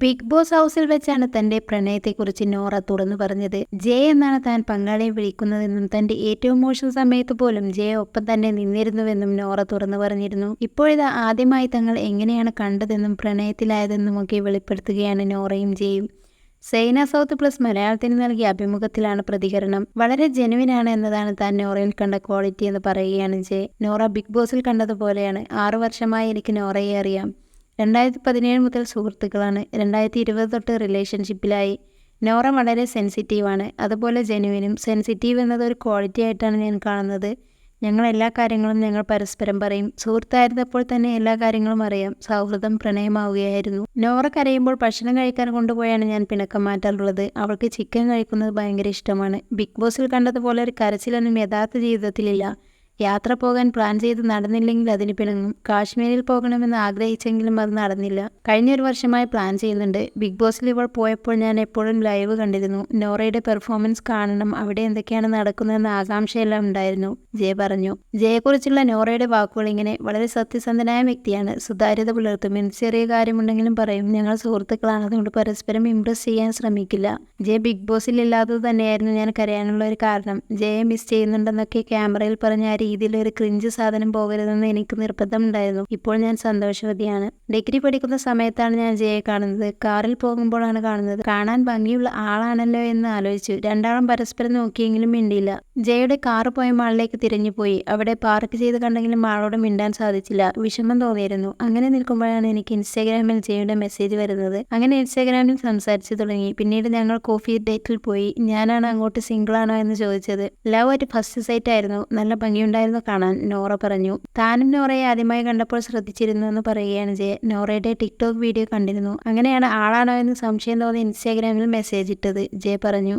Big boss ഹൗസിൽ വെച്ചാണ് തന്റെ പ്രണയത്തെക്കുറിച്ച് നോറ തുറന്നു പറഞ്ഞത്. ജയ എന്നാണ് താൻ പങ്കാളിയെ വിളിക്കുന്നതെന്നും തന്റെ ഏറ്റവും മോശം സമയത്ത് പോലും ജയ ഒപ്പം തന്നെ നിന്നിരുന്നുവെന്നും നോറ തുറന്നു പറഞ്ഞിരുന്നു. ഇപ്പോഴിതാ ആദ്യമായി തങ്ങൾ എങ്ങനെയാണ് കണ്ടതെന്നും പ്രണയത്തിലായതെന്നും ഒക്കെ വെളിപ്പെടുത്തുകയാണ് നോറയും ജയും സൈന സൗത്ത് പ്ലസ് മലയാളത്തിന് നൽകിയ അഭിമുഖത്തിലാണ് പ്രതികരണം. വളരെ ജെനുവിനാണ് എന്നതാണ് താൻ നോറയിൽ കണ്ട ക്വാളിറ്റി എന്ന് പറയുകയാണ് ജെ നോറ ബിഗ് ബോസിൽ കണ്ടതുപോലെയാണ്. ആറു വർഷമായി എനിക്ക് നോറയെ അറിയാം. രണ്ടായിരത്തി പതിനേഴ് മുതൽ സുഹൃത്തുക്കളാണ്. രണ്ടായിരത്തി ഇരുപത് തൊട്ട് റിലേഷൻഷിപ്പിലായി നോറ വളരെ സെൻസിറ്റീവാണ് അതുപോലെ ജെനുവിനും സെൻസിറ്റീവ് എന്നത് ഒരു ക്വാളിറ്റി ആയിട്ടാണ് ഞാൻ കാണുന്നത്. ഞങ്ങൾ എല്ലാ കാര്യങ്ങളും ഞങ്ങൾ പരസ്പരം പറയും. സുഹൃത്തായിരുന്നപ്പോൾ തന്നെ എല്ലാ കാര്യങ്ങളും അറിയാം. സൗഹൃദം പ്രണയമാവുകയായിരുന്നു. നോറ കരയുമ്പോൾ ഭക്ഷണം കഴിക്കാൻ കൊണ്ടുപോയാണ് ഞാൻ പിണക്കം മാറ്റാറുള്ളത്. അവൾക്ക് ചിക്കൻ കഴിക്കുന്നത് ഭയങ്കര ഇഷ്ടമാണ്. ബിഗ് ബോസിൽ കണ്ടതുപോലെ ഒരു കരച്ചിലൊന്നും യഥാർത്ഥ ജീവിതത്തിലില്ല. യാത്ര പോകാൻ പ്ലാൻ ചെയ്ത് നടന്നില്ലെങ്കിൽ അതിന് പിണങ്ങും കാശ്മീരിൽ പോകണമെന്ന് ആഗ്രഹിച്ചെങ്കിലും അത് നടന്നില്ല. കഴിഞ്ഞൊരു വർഷമായി പ്ലാൻ ചെയ്യുന്നുണ്ട്. ബിഗ് ബോസിൽ ഇവൾ പോയപ്പോൾ ഞാൻ എപ്പോഴും ലൈവ് കണ്ടിരുന്നു. നോറയുടെ പെർഫോമൻസ് കാണണം അവിടെ എന്തൊക്കെയാണ് നടക്കുന്നതെന്ന ആകാംക്ഷയെല്ലാം ഉണ്ടായിരുന്നു ജയ പറഞ്ഞു. ജയെക്കുറിച്ചുള്ള നോറയുടെ വാക്കുകൾ ഇങ്ങനെ വളരെ സത്യസന്ധനായ വ്യക്തിയാണ്. സുതാര്യത പുലർത്തും. എന്ത് ചെറിയ കാര്യമുണ്ടെങ്കിലും പറയും. ഞങ്ങൾ സുഹൃത്തുക്കളാണ്. അതുകൊണ്ട് പരസ്പരം ഇംപ്രസ് ചെയ്യാൻ ശ്രമിക്കില്ല. ജയ ബിഗ് ബോസിൽ ഇല്ലാത്തത് തന്നെയായിരുന്നു ഞാൻ കരയാനുള്ള ഒരു കാരണം. ജയെ മിസ് ചെയ്യുന്നുണ്ടെന്നൊക്കെ ക്യാമറയിൽ പറഞ്ഞ രീതിയിൽ ക്രിഞ്ച് സാധനം പോകരുതെന്ന് എനിക്ക് നിർബന്ധമുണ്ടായിരുന്നു. ഇപ്പോൾ ഞാൻ സന്തോഷവതിയാണ്. ഡിഗ്രി പഠിക്കുന്ന സമയത്താണ് ഞാൻ ജയയെ കാണുന്നത്. കാറിൽ പോകുമ്പോഴാണ് കാണുന്നത്. കാണാൻ ഭംഗിയുള്ള ആളാണല്ലോ എന്ന് ആലോചിച്ചു. രണ്ടാളും പരസ്പരം നോക്കിയെങ്കിലും മിണ്ടിയില്ല. ജയയുടെ കാറ് പോയ മാളിലേക്ക് തിരിഞ്ഞുപോയി അവിടെ പാർക്ക് ചെയ്ത് കണ്ടെങ്കിലും ആളോട് മിണ്ടാൻ സാധിച്ചില്ല. വിഷമം തോന്നിയിരുന്നു. അങ്ങനെ നിൽക്കുമ്പോഴാണ് എനിക്ക് ഇൻസ്റ്റാഗ്രാമിൽ ജയയുടെ മെസ്സേജ് വരുന്നത്. അങ്ങനെ ഇൻസ്റ്റാഗ്രാമിൽ സംസാരിച്ചു തുടങ്ങി. പിന്നീട് ഞങ്ങൾ കോഫി ഡേറ്റിൽ പോയി. ഞാനാണ് അങ്ങോട്ട് സിംഗിൾ ആണോ എന്ന് ചോദിച്ചത്. ലവ് അറ്റ് ഫസ്റ്റ് സൈറ്റ് ആയിരുന്നു. നല്ല ഭംഗിയുണ്ടായിരുന്നു കാണാൻ. നോറ പറഞ്ഞു. താനും നോറയെ ആദ്യമായി കണ്ടപ്പോൾ ശ്രദ്ധിച്ചിരുന്നു എന്ന് പറയുകയാണ് ജയ. നോറയുടെ ടിക്ടോക്ക് വീഡിയോ കണ്ടിരുന്നു. അങ്ങനെയാണ് ആളാണോ എന്ന് സംശയം തോന്നി ഇൻസ്റ്റാഗ്രാമിൽ മെസ്സേജ് ഇട്ടത്. ജയ പറഞ്ഞു.